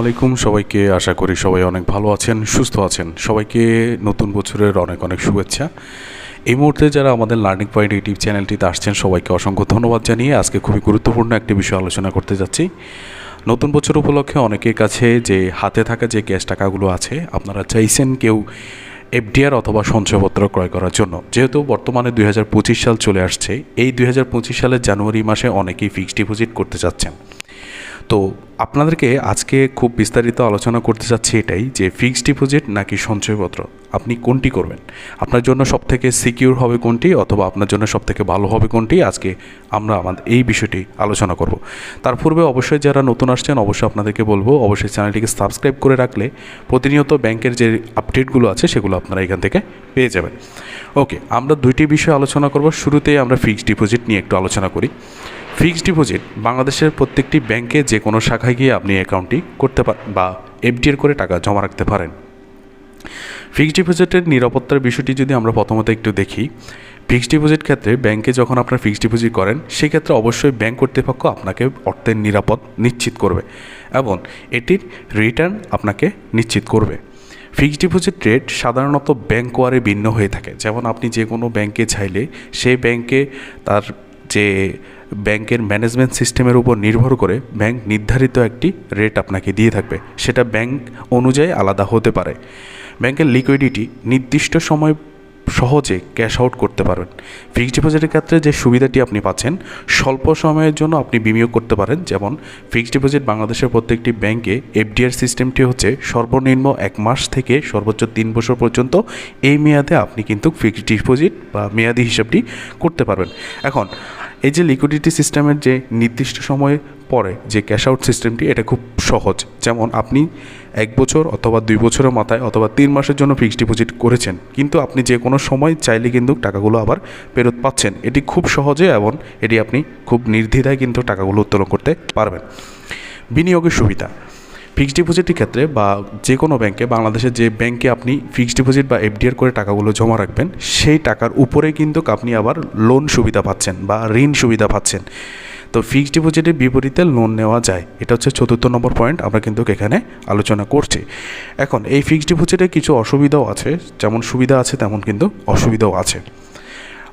আলাইকুম। সবাইকে আশা করি সবাই অনেক ভালো আছেন, সুস্থ আছেন। সবাইকে নতুন বছরের অনেক অনেক শুভেচ্ছা। এই মুহূর্তে যারা আমাদের লার্নিং পয়েন্ট ইউটিউব চ্যানেলটিতে আসছেন, সবাইকে অসংখ্য ধন্যবাদ জানিয়ে আজকে খুবই গুরুত্বপূর্ণ একটি বিষয় আলোচনা করতে যাচ্ছি। নতুন বছর উপলক্ষে অনেকের কাছে যে হাতে থাকা যে ক্যাশ টাকাগুলো আছে, আপনারা চাইছেন কেউ এফডিআর অথবা সঞ্চয়পত্র ক্রয় করার জন্য। যেহেতু বর্তমানে দুই হাজার পঁচিশ সাল চলে আসছে, এই দুই হাজার পঁচিশ সালের জানুয়ারি মাসে অনেকেই ফিক্সড ডিপোজিট করতে চাচ্ছেন। তো আপনাদেরকে আজকে খুব বিস্তারিত আলোচনা করতে চাচ্ছি এটাই যে ফিক্সড ডিপোজিট নাকি সঞ্চয়পত্র? আপনি কোনটি করবেন? আপনার জন্য সবথেকে সিকিউর হবে কোনটি অথবা আপনার জন্য সবথেকে ভালো হবে কোনটি? আজকে আমরা আমাদের এই বিষয়টি আলোচনা করব। তার পূর্বে অবশ্যই যারা নতুন আসছেন, অবশ্যই আপনাদেরকে বলব, অবশ্যই চ্যানেলটিকে সাবস্ক্রাইব করে রাখলে প্রতিনিয়ত ব্যাংকের যে আপডেটগুলো আছে, সেগুলো আপনারা এখান থেকে পেয়ে যাবেন। ওকে আমরা দুইটি বিষয় আলোচনা করব। শুরুতেই আমরা ফিক্সড ডিপোজিট নিয়ে একটু আলোচনা করি। ফিক্সড ডিপোজিট বাংলাদেশের প্রত্যেকটি ব্যাংকে যে কোনো শাখায় গিয়ে আপনি অ্যাকাউন্টটি করতে পারেন বা এফডিআর করে টাকা জমা রাখতে পারেন। ফিক্সড ডিপোজিটের নিরাপত্তার বিষয়টি যদি আমরা প্রথমত একটু দেখি, ফিক্সড ডিপোজিট ক্ষেত্রে ব্যাংকে যখন আপনার ফিক্সড ডিপোজিট করেন, সেক্ষেত্রে অবশ্যই ব্যাংক কর্তৃপক্ষ আপনাকে অর্থের নিরাপদ নিশ্চিত করবে এবং এটির রিটার্ন আপনাকে নিশ্চিত করবে। ফিক্সড ডিপোজিট রেট সাধারণত ব্যাংক ওয়ারে ভিন্ন হয়ে থাকে। যেমন আপনি যে কোনো ব্যাংকে চাইলে সেই ব্যাংকে তার যে ব্যাংকের ম্যানেজমেন্ট সিস্টেমের উপর নির্ভর করে ব্যাংক নির্ধারিত একটি রেট আপনাকে দিয়ে থাকবে। সেটা ব্যাংক অনুযায়ী আলাদা হতে পারে। ব্যাংকের লিকুইডিটি নির্দিষ্ট সময় সহজে ক্যাশ আউট করতে পারবেন। ফিক্সড ডিপোজিটের ক্ষেত্রে যে সুবিধাটি আপনি পাচ্ছেন, স্বল্প সময়ের জন্য আপনি বিনিয়োগ করতে পারেন। যেমন, ফিক্সড ডিপোজিট বাংলাদেশের প্রত্যেকটি ব্যাংকে এফডিআর সিস্টেমটি হচ্ছে সর্বনিম্ন এক মাস থেকে সর্বোচ্চ তিন বছর পর্যন্ত এই মেয়াদে আপনি কিন্তু ফিক্সড ডিপোজিট বা মেয়াদি হিসাবটি করতে পারবেন। এখন এই যে লিকুইডিটি সিস্টেমের যে নির্দিষ্ট সময়ে পরে যে ক্যাশ আউট সিস্টেমটি এটা খুব সহজ। যেমন আপনি এক বছর অথবা দুই বছরের মাথায় অথবা তিন মাসের জন্য ফিক্সড ডিপোজিট করেছেন, কিন্তু আপনি যে কোনো সময় চাইলে কিন্তু টাকাগুলো আবার ফেরত পাচ্ছেন। এটি খুব সহজে এবং এটি আপনি খুব নির্দ্বিধায় কিন্তু টাকাগুলো উত্তোলন করতে পারবেন। বিনিয়োগের সুবিধা। ফিক্সড ডিপোজিটের ক্ষেত্রে বা যে কোনো ব্যাংকে বাংলাদেশের যে ব্যাংকে আপনি ফিক্সড ডিপোজিট বা এফডিআর করে টাকাগুলো জমা রাখবেন, সেই টাকার উপরে কিন্তু আপনি আবার লোন সুবিধা পাচ্ছেন বা ঋণ সুবিধা পাচ্ছেন। তো ফিক্সড ডিপোজিটের বিপরীতে লোন নেওয়া যায়। এটা হচ্ছে চতুর্থ নম্বর পয়েন্ট আমরা কিন্তু এখানে আলোচনা করছি। এখন, এই ফিক্সড ডিপোজিটে কিছু অসুবিধাও আছে, যেমন সুবিধা আছে, তেমন কিন্তু অসুবিধাও আছে।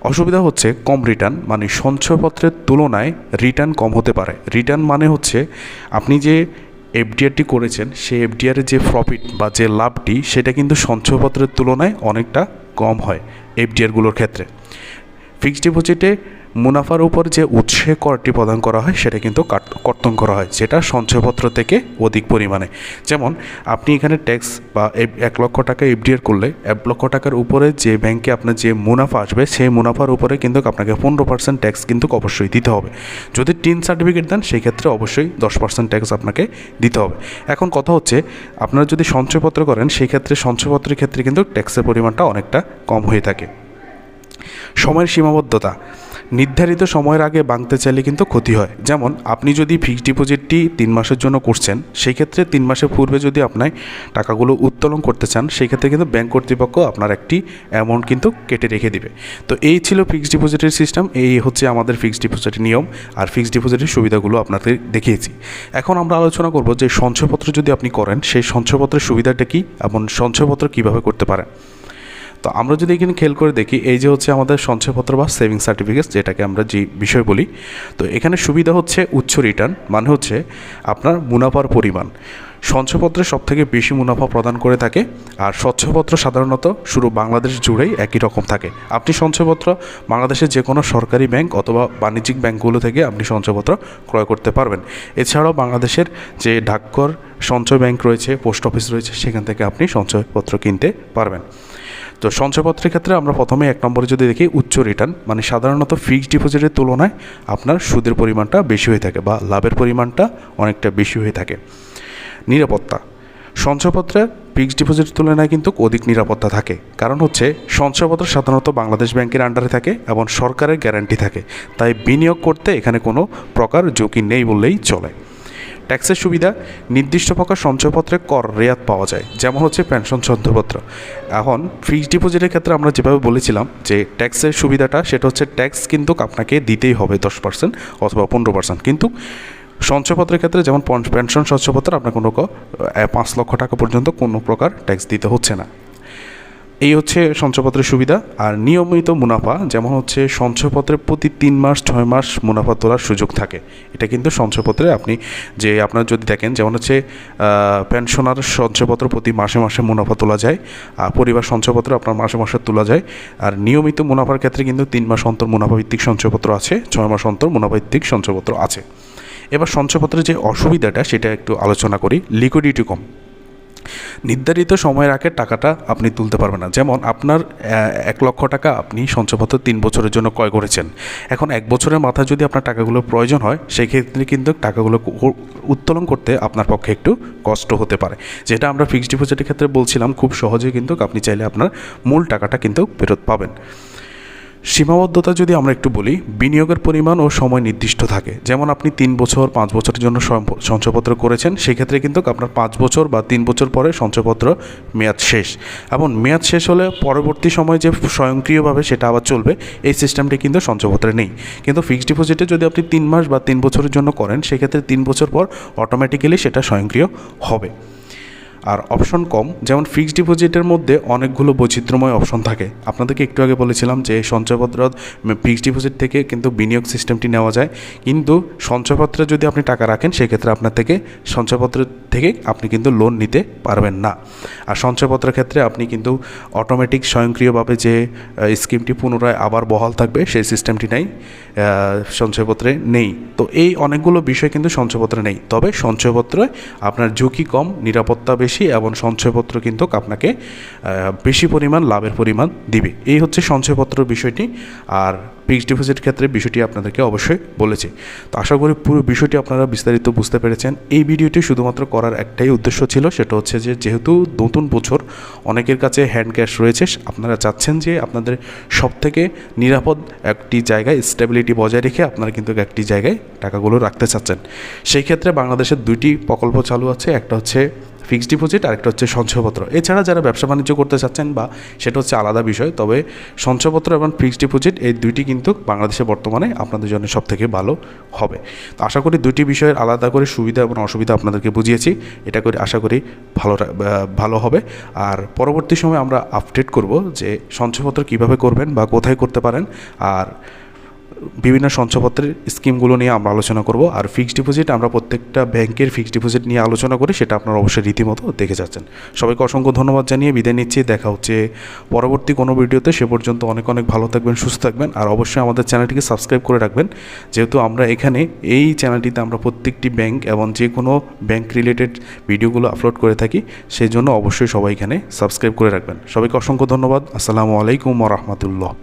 অসুবিধা হচ্ছে কম রিটার্ন মানে সঞ্চয়পত্রের তুলনায় রিটার্ন কম হতে পারে। রিটার্ন মানে হচ্ছে আপনি যে এফডিআরটি করেছেন সেই এফডিআরের যে প্রফিট বা যে লাভটি, সেটা কিন্তু সঞ্চয়পত্রের তুলনায় অনেকটা কম হয় এফডিআরগুলোর ক্ষেত্রে। ফিক্সড ডিপোজিটে মুনাফার উপর যে উৎসে করটি প্রদান করা হয়, সেটা কিন্তু কর্তন করা হয়, যেটা সঞ্চয়পত্র থেকে অধিক পরিমাণে। যেমন, আপনি এখানে ট্যাক্স বা এক লক্ষ টাকা এফডিআর করলে, এক লক্ষ টাকার উপরে যে ব্যাংকে আপনার যে মুনাফা আসবে, সেই মুনাফার উপরে কিন্তু আপনাকে পনেরো পার্সেন্ট ট্যাক্স কিন্তু অবশ্যই দিতে হবে। যদি টিন সার্টিফিকেট দেন সেই ক্ষেত্রে অবশ্যই দশ পার্সেন্ট ট্যাক্স আপনাকে দিতে হবে। এখন কথা হচ্ছে, আপনারা যদি সঞ্চয়পত্র করেন সেই ক্ষেত্রে সঞ্চয়পত্রের ক্ষেত্রে কিন্তু ট্যাক্সের পরিমাণটা অনেকটা কম হয়ে থাকে। সময়ের সীমাবদ্ধতা। নির্ধারিত সময়ের আগে বাঁধতে চাইলে কিন্তু ক্ষতি হয়। যেমন, আপনি যদি ফিক্সড ডিপোজিটটি তিন মাসের জন্য করছেন সেই ক্ষেত্রে তিন মাসের পূর্বে যদি আপনার টাকাগুলো উত্তোলন করতে চান সেই ক্ষেত্রে কিন্তু ব্যাংক কর্তৃপক্ষ আপনার একটি অ্যামাউন্ট কিন্তু কেটে রেখে দিবে। তো এই ছিল ফিক্সড ডিপোজিটের সিস্টেম এই হচ্ছে আমাদের ফিক্সড ডিপোজিটের নিয়ম, আর ফিক্সড ডিপোজিটের সুবিধাগুলো আপনাদের দেখিয়েছি। এখন আমরা আলোচনা করব যে সঞ্চয়পত্র যদি আপনি করেন, সেই সঞ্চয়পত্রের সুবিধাটা কী, এবং সঞ্চয়পত্র কীভাবে করতে পারেন? তো আমরা যদি এখানে খেয়াল করে দেখি, এই যে হচ্ছে আমাদের সঞ্চয়পত্র বা সেভিং সার্টিফিকেট যেটাকে আমরা যে বিষয় বলি, তো এখানে সুবিধা হচ্ছে উচ্চ রিটার্ন মানে হচ্ছে আপনার মুনাফার পরিমাণ। সঞ্চয়পত্রে সবথেকে বেশি মুনাফা প্রদান করে থাকে, আর সঞ্চয়পত্র সাধারণত শুরু বাংলাদেশ জুড়েই একই রকম থাকে। আপনি সঞ্চয়পত্র বাংলাদেশের যে কোনো সরকারি ব্যাংক অথবা বাণিজ্যিক ব্যাংকগুলো থেকে আপনি সঞ্চয়পত্র ক্রয় করতে পারবেন। এছাড়াও বাংলাদেশের যে ডাকঘর সঞ্চয় ব্যাংক রয়েছে, পোস্ট অফিস রয়েছে, সেখান থেকে আপনি সঞ্চয়পত্র কিনতে পারবেন। তো সঞ্চয়পত্রের ক্ষেত্রে আমরা প্রথমে এক নম্বরে যদি দেখি উচ্চ রিটার্ন মানে সাধারণত ফিক্সড ডিপোজিটের তুলনায় আপনার সুদের পরিমাণটা বেশি হয়ে থাকে বা লাভের পরিমাণটা অনেকটা বেশি হয়ে থাকে। নিরাপত্তা। সঞ্চয়পত্রে ফিক্সড ডিপোজিটের তুলনায় কিন্তু অধিক নিরাপত্তা থাকে। কারণ হচ্ছে সঞ্চয়পত্র সাধারণত বাংলাদেশ ব্যাংকের আন্ডারে থাকে এবং সরকারের গ্যারান্টি থাকে। তাই বিনিয়োগ করতে এখানে কোনো প্রকার ঝুঁকি নেই বললেই চলে। ট্যাক্সের সুবিধা, নির্দিষ্ট প্রকার সঞ্চয়পত্রে কর রেয়াত পাওয়া যায়, যেমন হচ্ছে পেনশন সঞ্চয়পত্র। এখন ফিক্সড ডিপোজিটের ক্ষেত্রে আমরা যেভাবে বলেছিলাম যে ট্যাক্সের সুবিধাটা, সেটা হচ্ছে ট্যাক্স কিন্তু আপনাকে দিতেই হবে দশ পার্সেন্ট অথবা পনেরো পার্সেন্ট কিন্তু সঞ্চয়পত্রের ক্ষেত্রে যেমন পন- পেনশন সঞ্চয়পত্র আপনার কোনো পাঁচ লক্ষ টাকা পর্যন্ত কোনো প্রকার ট্যাক্স দিতে হচ্ছে না। এই হচ্ছে সঞ্চয়পত্রের সুবিধা, আর নিয়মিত মুনাফা, যেমন হচ্ছে সঞ্চয়পত্রে প্রতি তিন মাস, ছয় মাস মুনাফা তোলার সুযোগ থাকে। এটা কিন্তু সঞ্চয়পত্রে আপনি যে আপনার যদি দেখেন, যেমন হচ্ছে পেনশনার সঞ্চয়পত্র প্রতি মাসে মাসে মুনাফা তোলা যায়, আর পরিবার সঞ্চয়পত্র আপনার মাসে মাসে তোলা যায়। আর নিয়মিত মুনাফার ক্ষেত্রে কিন্তু তিন মাস অন্তর মুনাফা ভিত্তিক সঞ্চয়পত্র আছে, ছয় মাস অন্তর মুনাফা ভিত্তিক সঞ্চয়পত্র আছে। এবার সঞ্চয়পত্রের যে অসুবিধাটা, সেটা একটু আলোচনা করি লিকুইডিটি কম। নির্ধারিত সময়ের আগে টাকাটা আপনি তুলতে পারবেন না। যেমন আপনার এক লক্ষ টাকা আপনি সঞ্চয়পত্র তিন বছরের জন্য ক্রয় করেছেন। এখন এক বছরের মাথায় যদি আপনার টাকাগুলো প্রয়োজন হয় সেই ক্ষেত্রে কিন্তু টাকাগুলো উত্তোলন করতে আপনার পক্ষে একটু কষ্ট হতে পারে। যেটা আমরা ফিক্সড ডিপোজিটের ক্ষেত্রে বলছিলাম, খুব সহজে কিন্তু আপনি চাইলে আপনার মূল টাকাটা কিন্তু ফেরত পাবেন। সীমাবদ্ধতা যদি আমরা একটু বলি, বিনিয়োগের পরিমাণ ও সময় নির্দিষ্ট থাকে। যেমন আপনি তিন বছর, পাঁচ বছরের জন্য সঞ্চয়পত্র করেছেন, সেক্ষেত্রে কিন্তু আপনার পাঁচ বছর বা তিন বছর পরে সঞ্চয়পত্র মেয়াদ শেষ। এবং মেয়াদ শেষ হলে পরবর্তী সময় যে স্বয়ংক্রিয়ভাবে সেটা আবার চলবে, এই সিস্টেমটি কিন্তু সঞ্চয়পত্রে নেই। কিন্তু ফিক্সড ডিপোজিটে যদি আপনি তিন মাস বা তিন বছরের জন্য করেন, সেক্ষেত্রে তিন বছর পর অটোমেটিক্যালি সেটা স্বয়ংক্রিয় হবে। আর অপশন কম। যেমন ফিক্সড ডিপোজিটের মধ্যে অনেকগুলো বৈচিত্র্যময় অপশন থাকে। আপনাদেরকে একটু আগে বলেছিলাম যে সঞ্চয়পত্র ফিক্সড ডিপোজিট থেকে কিন্তু বিনিয়োগ সিস্টেমটি নেওয়া যায়। কিন্তু সঞ্চয়পত্রে যদি আপনি টাকা রাখেন, সেক্ষেত্রে আপনার থেকে সঞ্চয়পত্র থেকে আপনি কিন্তু লোন নিতে পারবেন না। আর সঞ্চয়পত্রের ক্ষেত্রে আপনি কিন্তু অটোমেটিক স্বয়ংক্রিয়ভাবে যে স্কিমটি পুনরায় আবার বহাল থাকবে, সেই সিস্টেমটি নেই সঞ্চয়পত্রে নেই। তো এই অনেকগুলো বিষয় কিন্তু সঞ্চয়পত্রে নেই। তবে সঞ্চয়পত্রে আপনার ঝুঁকি কম, নিরাপত্তা বেশি এবং সঞ্চয়পত্র কিন্তু আপনাকে বেশি পরিমাণ লাভের পরিমাণ দিবে। এই হচ্ছে সঞ্চয়পত্রের বিষয়টি আর ফিক্সড ডিপোজিট ক্ষেত্রে বিষয়টি আপনাদেরকে অবশ্যই বলেছি। তো আশা করি পুরো বিষয়টি আপনারা বিস্তারিত বুঝতে পেরেছেন। এই ভিডিওটি শুধুমাত্র করার একটাই উদ্দেশ্য ছিল, সেটা হচ্ছে যে যেহেতু নতুন বছর অনেকের কাছে হ্যান্ড ক্যাশ রয়েছে, আপনারা চাচ্ছেন যে আপনাদের সব থেকে নিরাপদ একটি জায়গায় স্টেবিলিটি বজায় রেখে আপনারা কিন্তু একটি জায়গায় টাকাগুলো রাখতে চাচ্ছেন। সেই ক্ষেত্রে বাংলাদেশের দুইটি প্রকল্প চালু আছে, একটা হচ্ছে ফিক্সড ডিপোজিট আর একটা হচ্ছে সঞ্চয়পত্র। এছাড়া যারা ব্যবসা বাণিজ্য করতে চাচ্ছেন বা সেটা হচ্ছে আলাদা বিষয়, তবে সঞ্চয়পত্র এবং ফিক্সড ডিপোজিট এই দুইটি কিন্তু বাংলাদেশে বর্তমানে আপনাদের জন্য সব থেকে ভালো হবে। তো আশা করি দুইটি বিষয়ের আলাদা করে সুবিধা এবং অসুবিধা আপনাদেরকে বুঝিয়েছি। এটা করে আশা করি ভালো ভালো হবে। আর পরবর্তী সময় আমরা আপডেট করব যে সঞ্চয়পত্র কীভাবে করবেন বা কোথায় করতে পারেন। আর বিভিন্ন সঞ্চয়পত্রের স্কিমগুলো নিয়ে আমরা আলোচনা করব। আর ফিক্সড ডিপোজিট আমরা প্রত্যেকটা ব্যাংকের ফিক্সড ডিপোজিট নিয়ে আলোচনা করি, সেটা আপনারা অবশ্যই রীতিমতো দেখে যাচ্ছেন। সবাইকে অসংখ্য ধন্যবাদ জানিয়ে বিদায় নিচ্ছি। দেখা হচ্ছে পরবর্তী কোনো ভিডিওতে। সে পর্যন্ত অনেক অনেক ভালো থাকবেন, সুস্থ থাকবেন। আর অবশ্যই আমাদের চ্যানেলটিকে সাবস্ক্রাইব করে রাখবেন। যেহেতু আমরা এখানে এই চ্যানেলটিতে আমরা প্রত্যেকটি ব্যাংক এবং যে কোনো ব্যাংক রিলেটেড ভিডিওগুলো আপলোড করে থাকি সেই জন্য অবশ্যই সবাই এখানে সাবস্ক্রাইব করে রাখবেন। সবাইকে অসংখ্য ধন্যবাদ। আসসালামু আলাইকুম রহমতুল্লাহ।